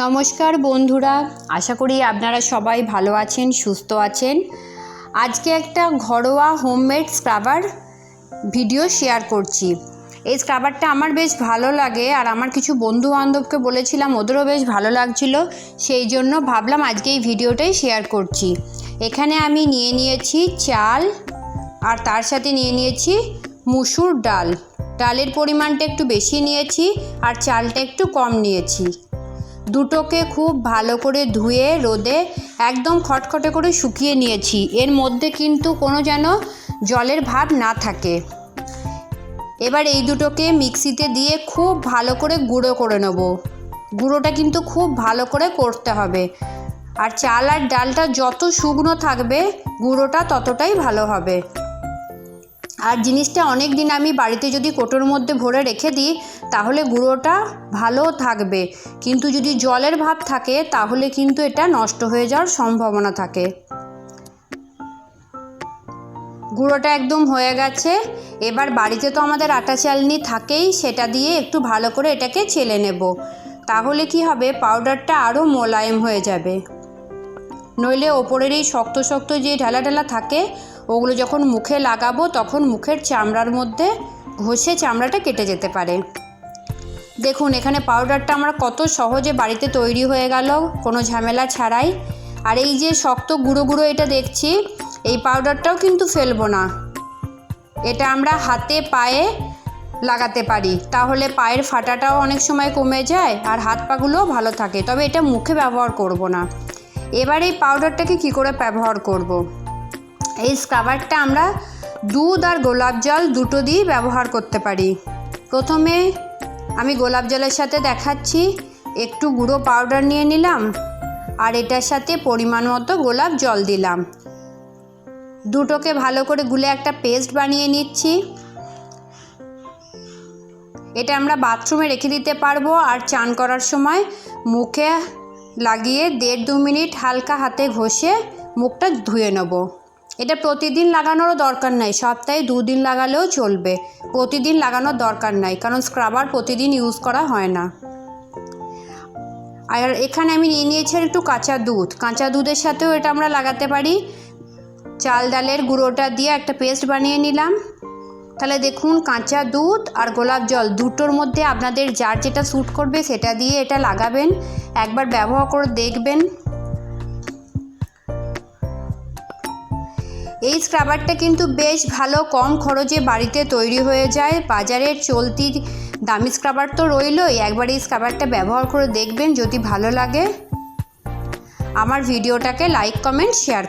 নমস্কার বন্ধুরা, আশা করি আপনারা সবাই ভালো আছেন, সুস্থ আছেন। আজকে একটা ঘরোয়া হোমমেড স্ক্রাবার ভিডিও শেয়ার করছি। এই স্ক্রাবারটা আমার বেশ ভালো লাগে আর আমার কিছু বন্ধু বান্ধবকে বলেছিলাম, ওদেরও বেশ ভালো লাগছিল। সেই জন্য ভাবলাম আজকে এই ভিডিওটাই শেয়ার করছি। এখানে আমি নিয়ে নিয়েছি চাল আর তার সাথে নিয়ে নিয়েছি মুসুর ডাল। ডালের পরিমাণটা একটু বেশি নিয়েছি আর চালটা একটু কম নিয়েছি। দুটোকে খুব ভালো করে ধুয়ে রোদে একদম খটখটে করে শুকিয়ে নিয়েছি। এর মধ্যে কিন্তু কোনো যেন জলের ভাব না থাকে। এবার এই দুটোকে মিক্সিতে দিয়ে খুব ভালো করে গুঁড়ো করে নেব। গুঁড়োটা কিন্তু খুব ভালো করে করতে হবে। আর চাল আর ডালটা যত শুকনো থাকবে, গুঁড়োটা ততটাই ভালো হবে। আর জিনিসটা অনেক দিন আমি বাড়িতে যদি কোটোর মধ্যে ভরে রেখে দিই, তাহলে গুঁড়োটা ভালো থাকবে। কিন্তু যদি জলের ভাব থাকে, তাহলে কিন্তু এটা নষ্ট হয়ে যাওয়ার সম্ভাবনা থাকে। গুঁড়োটা একদম হয়ে গেছে। এবার বাড়িতে তো আমাদের আটা চালনি থাকেই, সেটা দিয়ে একটু ভালো করে এটাকে চেলে নেব। তাহলে কি হবে, পাউডারটা আরও মোলায়েম হয়ে যাবে। নইলে ওপরের এই শক্ত শক্ত যে ঢালা ঢালা থাকে ওগুলো যখন মুখে লাগাবো, তখন মুখের চামড়ার মধ্যে ঘষে চামড়াটা কেটে যেতে পারে। দেখুন, এখানে পাউডারটা আমার কত সহজে বাড়িতে তৈরি হয়ে গেল, কোনো ঝামেলা ছাড়াই। আর এই যে শক্ত গুঁড়ো গুঁড়ো এটা দেখছি, এই পাউডারটাও কিন্তু ফেলব না। এটা আমরা হাতে পায়ে লাগাতে পারি, তাহলে পায়ের ফাটাটাও অনেক সময় কমে যায় আর হাত পাগুলোও ভালো থাকে, তবে এটা মুখে ব্যবহার করব না। এবার এই পাউডারটাকে কি করে ব্যবহার করব। এই স্ক্রাবারটা আমরা দুধ আর গোলাপ জল দুটো দিয়েই ব্যবহার করতে পারি। প্রথমে আমি গোলাপ জলের সাথে দেখাচ্ছি, একটু গুঁড়ো পাউডার নিয়ে নিলাম আর এটার সাথে পরিমাণ মতো গোলাপ জল দিলাম। দুটোকে ভালো করে গুলে একটা পেস্ট বানিয়ে নিচ্ছি। এটা আমরা বাথরুমে রেখে দিতে পারব আর চান করার সময় মুখে লাগিয়ে দেড় দু মিনিট হালকা হাতে ঘষে মুখটা ধুয়ে নেব। এটা প্রতিদিন লাগানোরও দরকার নাই, সপ্তাহে দুদিন লাগালেও চলবে। প্রতিদিন লাগানোর দরকার নাই, কারণ স্ক্রাবার প্রতিদিন ইউজ করা হয় না। আর এখানে আমি নিয়ে নিয়েছি একটু কাঁচা দুধ। কাঁচা দুধের সাথেও এটা আমরা লাগাতে পারি। চাল ডালের গুঁড়োটা দিয়ে একটা পেস্ট বানিয়ে নিলাম। তাহলে দেখুন কাঁচা দুধ আর গোলাপ জল দুটোর মধ্যে আপনাদের যার যেটা স্যুট করবে সেটা দিয়ে এটা লাগাবেন। একবার ব্যবহার করে দেখবেন। এই স্ক্রাবারটা কিন্তু বেশ ভালো কম খরচে বাড়িতে তৈরি হয়ে যায়। বাজারের চলতি দামি স্ক্রাবার তো রইলই। একবার এই স্ক্রাবারটা ব্যবহার করে দেখবেন যদি ভালো লাগে। আমার ভিডিওটাকে লাইক কমেন্ট শেয়ার